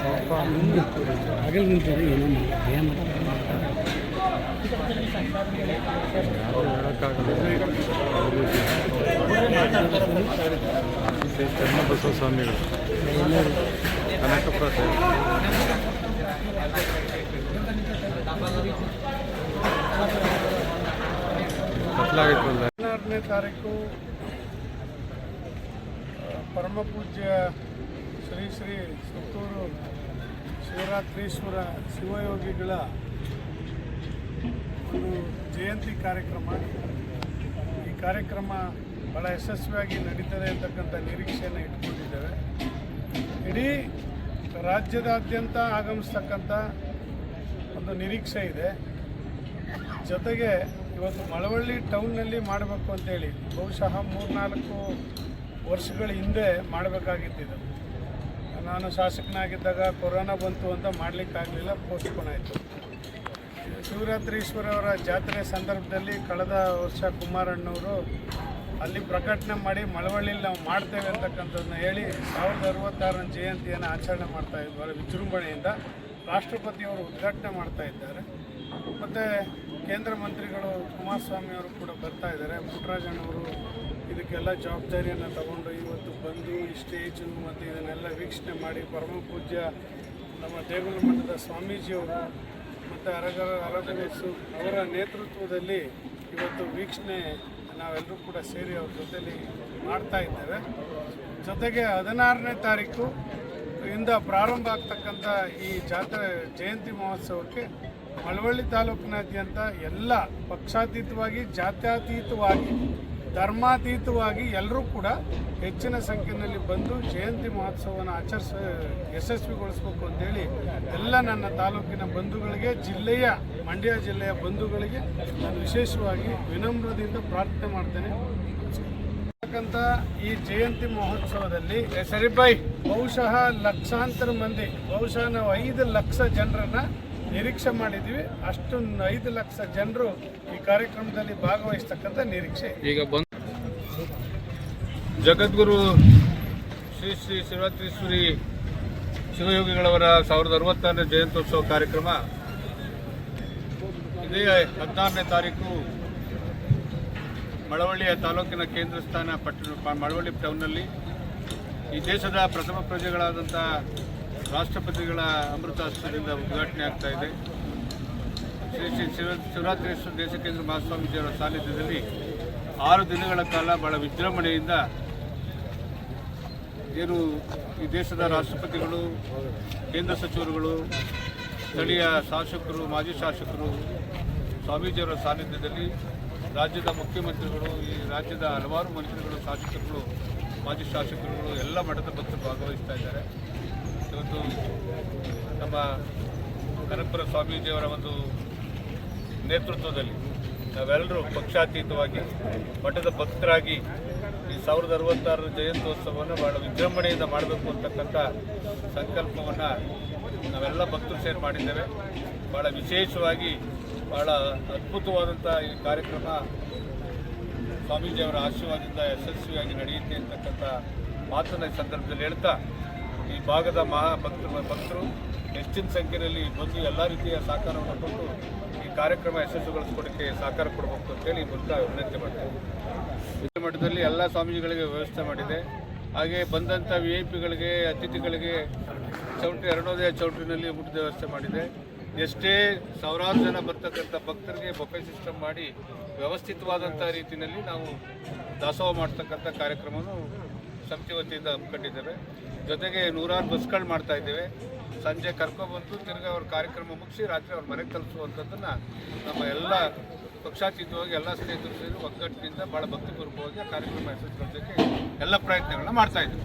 ಸ್ವಲ್ಪ ಹಗಲು ನಿಂತಿದೆ ಏನೋ ಏನು ಚನ್ನಬಸವ ಸ್ವಾಮಿಗಳು ಸರ್. ಹದಿನಾರನೇ ತಾರೀಕು ಪರಮ ಪೂಜ್ಯ ಶ್ರೀ ಶ್ರೀ ಸುತ್ತೂರು ಶಿವರಾತ್ರೀಶ್ವರ ಶಿವಯೋಗಿಗಳ ಒಂದು ಜಯಂತಿ ಕಾರ್ಯಕ್ರಮ. ಈ ಕಾರ್ಯಕ್ರಮ ಬಹಳ ಯಶಸ್ವಿಯಾಗಿ ನಡೀತದೆ ಅಂತಕ್ಕಂಥ ನಿರೀಕ್ಷೆಯನ್ನು ಇಟ್ಕೊಂಡಿದ್ದೇವೆ. ಇಡೀ ರಾಜ್ಯದಾದ್ಯಂತ ಆಗಮಿಸ್ತಕ್ಕಂಥ ಒಂದು ನಿರೀಕ್ಷೆ ಇದೆ. ಜೊತೆಗೆ ಇವತ್ತು ಮಳವಳ್ಳಿ ಟೌನ್ನಲ್ಲಿ ಮಾಡಬೇಕು ಅಂತೇಳಿ ಬಹುಶಃ ಮೂರ್ನಾಲ್ಕು ವರ್ಷಗಳ ಹಿಂದೆ ಮಾಡಬೇಕಾಗಿದ್ದಿದ್ದು. ನಾನು ಶಾಸಕನಾಗಿದ್ದಾಗ ಕೊರೋನಾ ಬಂತು ಅಂತ ಮಾಡಲಿಕ್ಕಾಗಲಿಲ್ಲ ಪೋಸ್ಟ್ಪೋನ್ ಆಯಿತು. ಶಿವರಾತ್ರೀಶ್ವರ ಅವರ ಜಾತ್ರೆ ಸಂದರ್ಭದಲ್ಲಿ ಕಳೆದ ವರ್ಷ ಕುಮಾರಣ್ಣವರು ಅಲ್ಲಿ ಪ್ರಕಟಣೆ ಮಾಡಿ ಮಳವಳ್ಳಿಲಿ ನಾವು ಮಾಡ್ತೇವೆ ಅಂತಕ್ಕಂಥದ್ದನ್ನ ಹೇಳಿ ಸಾವಿರದ ಅರವತ್ತಾರನ ಜಯಂತಿಯನ್ನು ಆಚರಣೆ ಮಾಡ್ತಾ ಇದ್ದಾರೆ, ವಿಜೃಂಭಣೆಯಿಂದ. ರಾಷ್ಟ್ರಪತಿಯವರು ಉದ್ಘಾಟನೆ ಮಾಡ್ತಾ ಇದ್ದಾರೆ. ಮತ್ತು ಕೇಂದ್ರ ಮಂತ್ರಿಗಳು ಕುಮಾರಸ್ವಾಮಿ ಅವರು ಕೂಡ ಬರ್ತಾ ಇದ್ದಾರೆ. ಪುಟ್ಟರಾಜಣ್ಣವರು ಇದಕ್ಕೆಲ್ಲ ಜವಾಬ್ದಾರಿಯನ್ನು ತಗೊಂಡು ಇವತ್ತು ಬಂದು ಈ ಸ್ಟೇಜು ಮತ್ತು ಇದನ್ನೆಲ್ಲ ವೀಕ್ಷಣೆ ಮಾಡಿ ಪರಮ ಪೂಜ್ಯ ನಮ್ಮ ದೇಗುಲ ಮಠದ ಸ್ವಾಮೀಜಿಯವರು ಮತ್ತು ಅರಗರ ಅರಗರಸು ಅವರ ನೇತೃತ್ವದಲ್ಲಿ ಇವತ್ತು ವೀಕ್ಷಣೆ ನಾವೆಲ್ಲರೂ ಕೂಡ ಸೇರಿ ಅವ್ರ ಜೊತೆಯಲ್ಲಿ ಮಾಡ್ತಾ ಇದ್ದೇವೆ. ಜೊತೆಗೆ ಹದಿನಾರನೇ ತಾರೀಕು ಇಂದ ಪ್ರಾರಂಭ ಆಗ್ತಕ್ಕಂಥ ಈ ಜಾತ್ರೆ ಜಯಂತಿ ಮಹೋತ್ಸವಕ್ಕೆ ಮಳವಳ್ಳಿ ತಾಲೂಕಿನಾದ್ಯಂತ ಎಲ್ಲ ಪಕ್ಷಾತೀತವಾಗಿ, ಜಾತ್ಯಾತೀತವಾಗಿ, ಧರ್ಮಾತೀತವಾಗಿ ಎಲ್ಲರೂ ಕೂಡ ಹೆಚ್ಚಿನ ಸಂಖ್ಯೆಯಲ್ಲಿ ಬಂದು ಜಯಂತಿ ಮಹೋತ್ಸವವನ್ನು ಆಚರಿಸ, ಯಶಸ್ವಿಗೊಳಿಸಬೇಕು ಅಂತೇಳಿ ಎಲ್ಲ ನನ್ನ ತಾಲೂಕಿನ ಬಂಧುಗಳಿಗೆ, ಜಿಲ್ಲೆಯ, ಮಂಡ್ಯ ಜಿಲ್ಲೆಯ ಬಂಧುಗಳಿಗೆ ನಾನು ವಿಶೇಷವಾಗಿ ವಿನಮ್ರದಿಂದ ಪ್ರಾರ್ಥನೆ ಮಾಡ್ತೇನೆ. ಯಾಕಂತ ಈ ಜಯಂತಿ ಮಹೋತ್ಸವದಲ್ಲಿ ಸರಿಬಾಯ್ ಬಹುಶಃ ಲಕ್ಷಾಂತರ ಮಂದಿ, ಬಹುಶಃ ನಾವು ಐದು ಲಕ್ಷ ಜನರನ್ನ ನಿರೀಕ್ಷೆ ಮಾಡಿದ್ವಿ ಅಷ್ಟೊಂದು ಐದು ಲಕ್ಷ ಜನರು ಈ ಕಾರ್ಯಕ್ರಮದಲ್ಲಿ ಭಾಗವಹಿಸ್ತಕ್ಕಂಥ ನಿರೀಕ್ಷೆ ಈಗ ಬಂದು ಜಗದ್ಗುರು ಶ್ರೀ ಶ್ರೀ ಶಿವರಾತ್ರೀಶ್ವರಿ ಶಿವಯೋಗಿಗಳವರ ಸಾವಿರದ ಅರವತ್ತಾರನೇ ಜಯಂತೋತ್ಸವ ಕಾರ್ಯಕ್ರಮ ಇದೇ ಹದಿನಾರನೇ ತಾರೀಕು ಮಳವಳ್ಳಿಯ ತಾಲೂಕಿನ ಕೇಂದ್ರ ಸ್ಥಾನ ಪಟ್ಟಣ ಮಳವಳ್ಳಿ ಟೌನ್ನಲ್ಲಿ ಈ ದೇಶದ ಪ್ರಥಮ ಪ್ರಜೆಗಳಾದಂಥ ರಾಷ್ಟ್ರಪತಿಗಳ ಅಮೃತಾಸ್ತ್ರದಿಂದ ಉದ್ಘಾಟನೆ ಆಗ್ತಾ ಇದೆ. ಶ್ರೀ ಶ್ರೀ ಶಿವ ಶಿವರಾತ್ರೇಶ್ವರ ದೇಶಕೇಂದ್ರ ಮಹಾಸ್ವಾಮೀಜಿಯವರ ಸಾನ್ನಿಧ್ಯದಲ್ಲಿ ಆರು ದಿನಗಳ ಕಾಲ ಬಹಳ ವಿಜೃಂಭಣೆಯಿಂದ ಏನು ಈ ದೇಶದ ರಾಷ್ಟ್ರಪತಿಗಳು, ಕೇಂದ್ರ ಸಚಿವರುಗಳು, ಸ್ಥಳೀಯ ಶಾಸಕರು, ಮಾಜಿ ಶಾಸಕರು, ಸ್ವಾಮೀಜಿಯವರ ಸಾನ್ನಿಧ್ಯದಲ್ಲಿ ರಾಜ್ಯದ ಮುಖ್ಯಮಂತ್ರಿಗಳು, ಈ ರಾಜ್ಯದ ಹಲವಾರು ಮಂತ್ರಿಗಳು, ಶಾಸಕರುಗಳು, ಮಾಜಿ ಶಾಸಕರುಗಳು ಎಲ್ಲ ಮಠದ ಭಕ್ತರು ಭಾಗವಹಿಸ್ತಾ ಇದ್ದಾರೆ. ಇವತ್ತು ನಮ್ಮ ಕನಕಪುರ ಸ್ವಾಮೀಜಿಯವರ ಒಂದು ನೇತೃತ್ವದಲ್ಲಿ ನಾವೆಲ್ಲರೂ ಪಕ್ಷಾತೀತವಾಗಿ ಮಠದ ಭಕ್ತರಾಗಿ ಈ ಸಾವಿರದ ಅರವತ್ತಾರರ ಜಯಂತ್ಯೋತ್ಸವವನ್ನು ಬಹಳ ವಿಜೃಂಭಣೆಯಿಂದ ಮಾಡಬೇಕು ಅಂತಕ್ಕಂಥ ಸಂಕಲ್ಪವನ್ನು ನಾವೆಲ್ಲ ಭಕ್ತರು ಸೇರಿ ಮಾಡಿದ್ದೇವೆ. ಭಾಳ ವಿಶೇಷವಾಗಿ ಭಾಳ ಅದ್ಭುತವಾದಂಥ ಈ ಕಾರ್ಯಕ್ರಮ ಸ್ವಾಮೀಜಿಯವರ ಆಶೀರ್ವಾದದಿಂದ ಯಶಸ್ವಿಯಾಗಿ ನಡೆಯುತ್ತೆ ಅಂತಕ್ಕಂಥ ಮಾತನ್ನ ಈ ಸಂದರ್ಭದಲ್ಲಿ ಹೇಳ್ತಾ ಈ ಭಾಗದ ಮಹಾ ಭಕ್ತರು ಭಕ್ತರು ಹೆಚ್ಚಿನ ಸಂಖ್ಯೆಯಲ್ಲಿ ಬಂದು ಎಲ್ಲ ರೀತಿಯ ಸಹಕಾರವನ್ನು ಕೊಟ್ಟು ಈ ಕಾರ್ಯಕ್ರಮ ಯಶಸ್ವಿಗೊಳಿಸ್ಕೊಡೋಕ್ಕೆ ಸಹಕಾರ ಕೊಡಬೇಕು ಅಂತೇಳಿ ಈ ಮೂಲಕ ವಿನಂತಿ ಮಾಡ್ತೇವೆ. ಮಠದಲ್ಲಿ ಎಲ್ಲ ಸ್ವಾಮೀಜಿಗಳಿಗೆ ವ್ಯವಸ್ಥೆ ಮಾಡಿದೆ. ಹಾಗೆ ಬಂದಂಥ ವಿ ಐ ಪಿಗಳಿಗೆ ಅತಿಥಿಗಳಿಗೆ ಚೌಟ್ರಿ, ಅರುಣೋದಯ ಚೌಟ್ರಿನಲ್ಲಿ ಊಟದ ವ್ಯವಸ್ಥೆ ಮಾಡಿದೆ. ಎಷ್ಟೇ ಸಾವಿರಾರು ಜನ ಬರ್ತಕ್ಕಂಥ ಭಕ್ತರಿಗೆ ಬೊಫೆ ಸಿಸ್ಟಮ್ ಮಾಡಿ ವ್ಯವಸ್ಥಿತವಾದಂಥ ರೀತಿಯಲ್ಲಿ ನಾವು ದಾಸೋಹ ಮಾಡ್ತಕ್ಕಂಥ ಕಾರ್ಯಕ್ರಮವನ್ನು ಸಮಿತಿ ವತಿಯಿಂದ ಹಮ್ಮಿಕೊಂಡಿದ್ದೇವೆ. ಜೊತೆಗೆ ನೂರಾರು ಬಸ್ಗಳು ಮಾಡ್ತಾ ಇದ್ದೇವೆ. ಸಂಜೆ ಕರ್ಕೊಬಂದು ತಿರ್ಗಿ ಅವ್ರ ಕಾರ್ಯಕ್ರಮ ಮುಗಿಸಿ ರಾತ್ರಿ ಅವ್ರ ಮನೆಗೆ ತಲುಪಿಸುವಂಥದ್ದನ್ನು ನಮ್ಮ ಎಲ್ಲ ಪಕ್ಷಾತೀತವಾಗಿ ಎಲ್ಲ ಸ್ನೇಹಿತರು ಸೇರಿ ಒಗ್ಗಟ್ಟಿನಿಂದ ಭಾಳ ಭಕ್ತಿಪೂರ್ವಕವಾಗಿ ಕಾರ್ಯಕ್ರಮ ಯಶಸ್ವಿಗೊಳಿಸೋಕ್ಕೆ ಎಲ್ಲ ಪ್ರಯತ್ನಗಳನ್ನ ಮಾಡ್ತಾ ಇದ್ದೀವಿ.